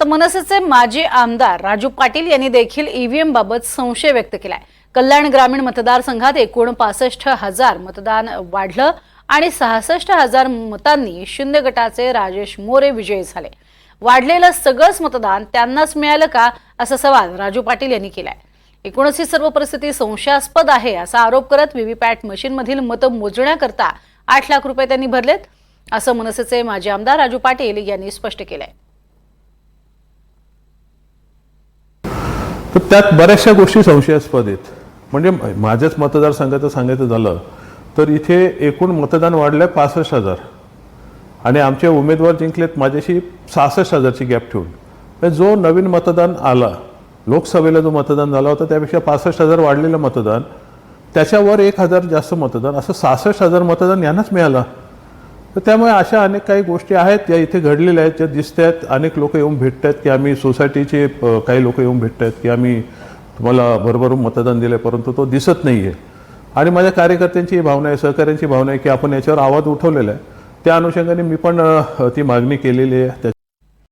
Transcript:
तर मनसेचे माजी आमदार राजू पाटील यांनी देखील ईव्हीएम बाबत संशय व्यक्त केलाय. कल्याण ग्रामीण मतदारसंघात एकूण पासष्ट हजार मतदान वाढलं आणि सहासष्ट हजार मतांनी शिंदे गटाचे राजेश मोरे विजयी झाले. वाढलेलं सगळंच मतदान त्यांनाच मिळालं का? असा सवाल राजू पाटील यांनी केलाय. एकूणच ही सर्व परिस्थिती संशयास्पद आहे असा आरोप करत व्हीव्हीपॅट मशीनमधील मतं मोजण्याकरता आठ लाख रुपये त्यांनी भरलेत असं मनसेचे माजी आमदार राजू पाटील यांनी स्पष्ट केलंय. तर त्यात बऱ्याचशा गोष्टी संशयास्पद आहेत. म्हणजे माझ्याच मतदारसंघाचं सांगायचं झालं तर इथे एकूण मतदान वाढलं आहे पासष्ट हजार. आणि आमचे उमेदवार जिंकलेत माझ्याशी सहासष्ट हजारची गॅप ठेवून. म्हणजे जो नवीन मतदान आला लोकसभेला जो मतदान झाला होता त्यापेक्षा पासष्ट हजार वाढलेलं मतदान त्याच्यावर एक हजार जास्त मतदान असं सहासष्ट हजार मतदान यांनाच मिळालं. तर त्यामुळे अशा अनेक काही गोष्टी आहेत त्या इथे घडलेल्या आहेत ज्या दिसत आहेत अनेक लोक येऊन भेटत आहेत की आम्ही सोसायटीचे काही लोक येऊन भेटत आहेत की आम्ही तुम्हाला भरभरून मतदान दिलं परंतु तो दिसत नाही आहे आणि माझ्या कार्यकर्त्यांची ही भावना आहे सहकाऱ्यांची भावना आहे की आपण याच्यावर आवाज उठवलेला आहे. त्या अनुषंगाने मी पण ती मागणी केलेली आहे. त्या